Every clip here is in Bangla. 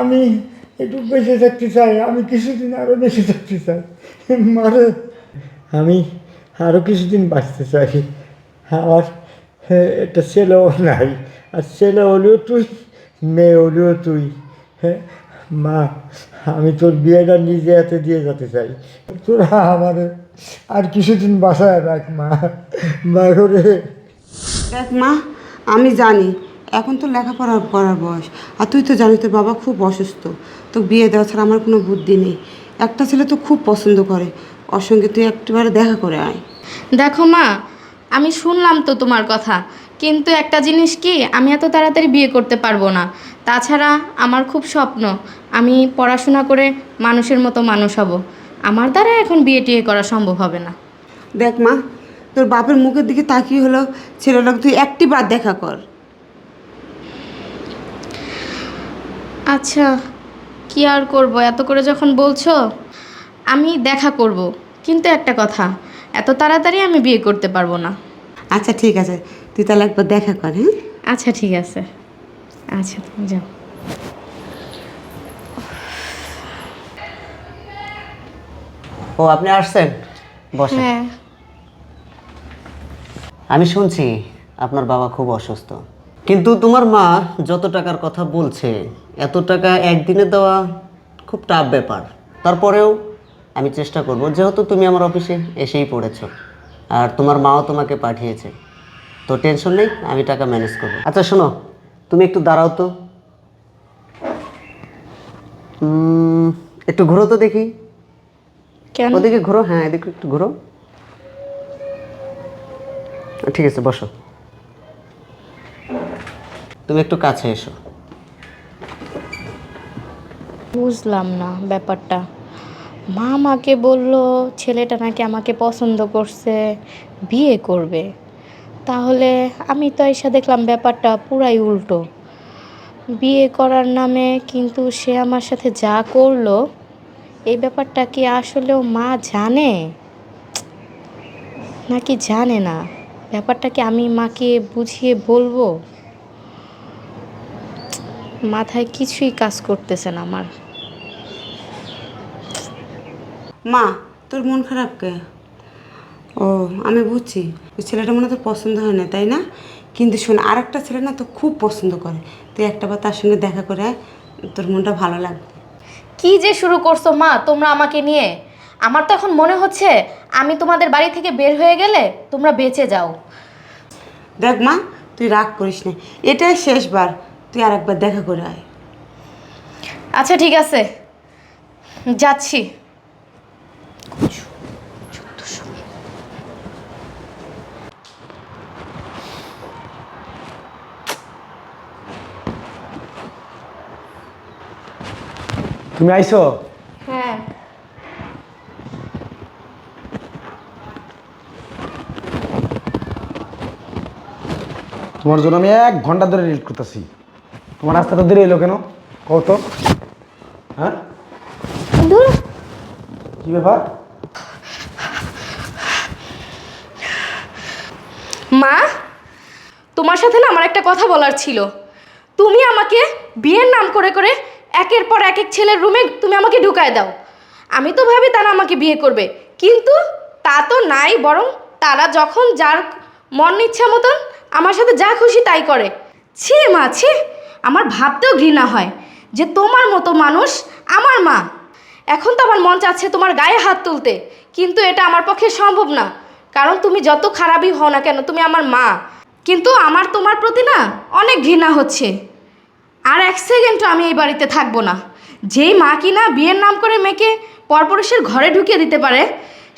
আমি একটু বেঁচে থাকতে চাই, আমি কিছুদিন আরও বেঁচে থাকতে চাই। মারে, আমি আরও কিছুদিন বাঁচতে চাই। আমার একটা ছেলেও নাই, আর ছেলে হলেও তুই, মেয়ে হলেও তুই। হ্যাঁ মা, আমি তোর বিয়েটা নিজে হাতে দিয়ে যেতে চাই। তোরা আমার আর কিছুদিন বাসায় রাখ, মা। মা করে দেখ মা, আমি জানি এখন তো লেখাপড়া করার বয়স। আর তুই তো জানিস তোর বাবা খুব অসুস্থ। তো বিয়ে দেওয়া ছাড়া আমার কোনো বুদ্ধি নেই। একটা ছেলে তো খুব পছন্দ করে। ওর সঙ্গে তুই একবারে দেখা করে আয়। দেখো মা আমি শুনলাম তো তোমার কথা। কিন্তু একটা জিনিস কি আমি এত তাড়াতাড়ি বিয়ে করতে পারব না। তাছাড়া আমার খুব স্বপ্ন আমি পড়াশোনা করে মানুষের মতো মানুষ হব। আমার দ্বারা এখন বিয়ে টিয়ে করা সম্ভব হবে না। দেখ মা তোর বাপের মুখের দিকে তাকিয়ে হলো ছেলেটাকে তুই একটি বার দেখা কর। আচ্ছা কি আর করব? এত করে যখন বলছো আমি দেখা করব। কিন্তু একটা কথা এত তাড়াতাড়ি আমি বিয়ে করতে পারব না। আচ্ছা ঠিক আছে। তুই তাহলে একবার দেখা কর হ্যাঁ? আচ্ছা ঠিক আছে। আচ্ছা তুমি যাও। ও আপনি আসছেন? বসেন। হ্যাঁ। আমি শুনছি আপনার বাবা খুব অসুস্থ। কিন্তু তোমার মা যত টাকার কথা বলছে এত টাকা একদিনে দেওয়া খুব টাফ ব্যাপার। তারপরেও আমি চেষ্টা করব যেহেতু তুমি আমার অফিসে এসেই পড়েছো আর তোমার মাও তোমাকে পাঠিয়েছে তো টেনশন নেই আমি টাকা ম্যানেজ করব। আচ্ছা শোনো তুমি একটু দাঁড়াও তো। একটু ঘুরো তো দেখি। ওদিকে ঘুরো হ্যাঁ এদিকে একটু ঘুরো। ঠিক আছে বসো। তুমি একটু কাছে এসো। বুঝলাম না ব্যাপারটা। মা আমাকে বলল, ছেলেটা নাকি আমাকে পছন্দ করছে, বিয়ে করবে। তাহলে আমি তো এসে দেখলাম ব্যাপারটা পুরাই উল্টো। বিয়ে করার নামে কিন্তু সে আমার সাথে যা করল, এই ব্যাপারটা কি আসলেও মা জানে? নাকি জানে না? ব্যাপারটা কি আমি মাকে বুঝিয়ে বলব মাথায় কিছুই কাজ করতেছে না আমার। মা তোর মন খারাপ কে? ও আমি বুঝছি। ওই ছেলেটা মনে তোর পছন্দ হয় না তাই না? কিন্তু শোন আর একটা ছেলে না তো খুব পছন্দ করে। তুই একটা বার তার সঙ্গে দেখা করে তোর মনটা ভালো লাগবে। কি যে শুরু করছ মা তোমরা আমাকে নিয়ে? আমার তো এখন মনে হচ্ছে আমি তোমাদের বাড়ি থেকে বের হয়ে গেলে তোমরা বেঁচে যাও। দেখ মা তুই রাগ করিস না। এটাই শেষবার। তুই আর একবার দেখা করে আয়। আচ্ছা ঠিক আছে। যাচ্ছি। তুমি আইছো হ্যাঁ তোমার জন্য আমি এক ঘণ্টা ধরে রিড করতেছি। তোমার রাস্তাটা দেরি এলো কেন? কত হ্যাঁ? কি ব্যাপার? মা তোমার সাথে না আমার একটা কথা বলার ছিল। তুমি আমাকে বিয়ের নাম করে করে একের পর এক এক ছেলের রুমে তুমি আমাকে ঢুকায় দাও। আমি তো ভাবি তারা আমাকে বিয়ে করবে। কিন্তু তা তো নাই বরং তারা যখন যার মন ইচ্ছা মতন আমার সাথে যা খুশি তাই করে। ছি মা, ছি। আমার ভাবতেও ঘৃণা হয় যে তোমার মতো মানুষ আমার মা। এখন তো আমার মন চাচ্ছে তোমার গায়ে হাত তুলতে, কিন্তু এটা আমার পক্ষে সম্ভব না। কারণ তুমি যত খারাপই হও না কেন, তুমি আমার মা। কিন্তু আমার তোমার প্রতি না অনেক ঘৃণা হচ্ছে। আর এক সেকেন্ডও আমি এই বাড়িতে থাকব না। যেই মা কি না বিয়ের নাম করে মেয়েকে পরপুরুষের ঘরে ঢুকিয়ে দিতে পারে,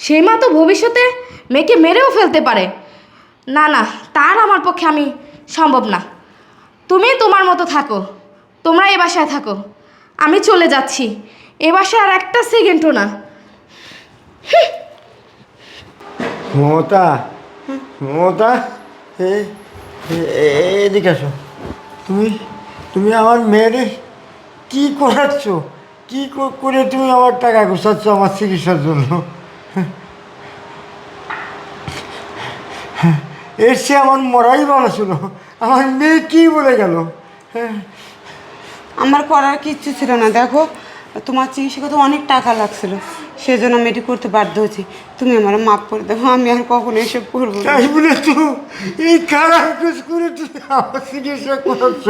সেই মা তো ভবিষ্যতে মেয়েকে মেরেও ফেলতে পারে। না না, তার আমার পক্ষে আমি সম্ভব না। তুমি তোমার মতো থাকো, তোমরা এ বাসায় থাকো, আমি চলে যাচ্ছি। এ বাসায় আর একটা সেকেন্ডও না। মমতা মমতা এদিকে আসো। তুমি তুমি আমার মেয়েরে কি করাচ্ছ? কি, করে তুমি আমার টাকা গোছাচ্ছ আমার চিকিৎসার জন্য? এর সে আমার মরাই ভালো ছিল। আমার মেয়ে কি বলে গেল? হ্যাঁ আমার করার কিচ্ছু ছিল না। দেখো তোমার চিকিৎসা করতে অনেক টাকা লাগছিল। সেজন্য আমি এটি করতে বাধ্য হয়েছি। তুমি আমার মাপ করে দেবো আমি আর কখনো এসব করব না। তাই বলে তো এই খারাপ কাজ করে তুমি আমার চিকিৎসা করছ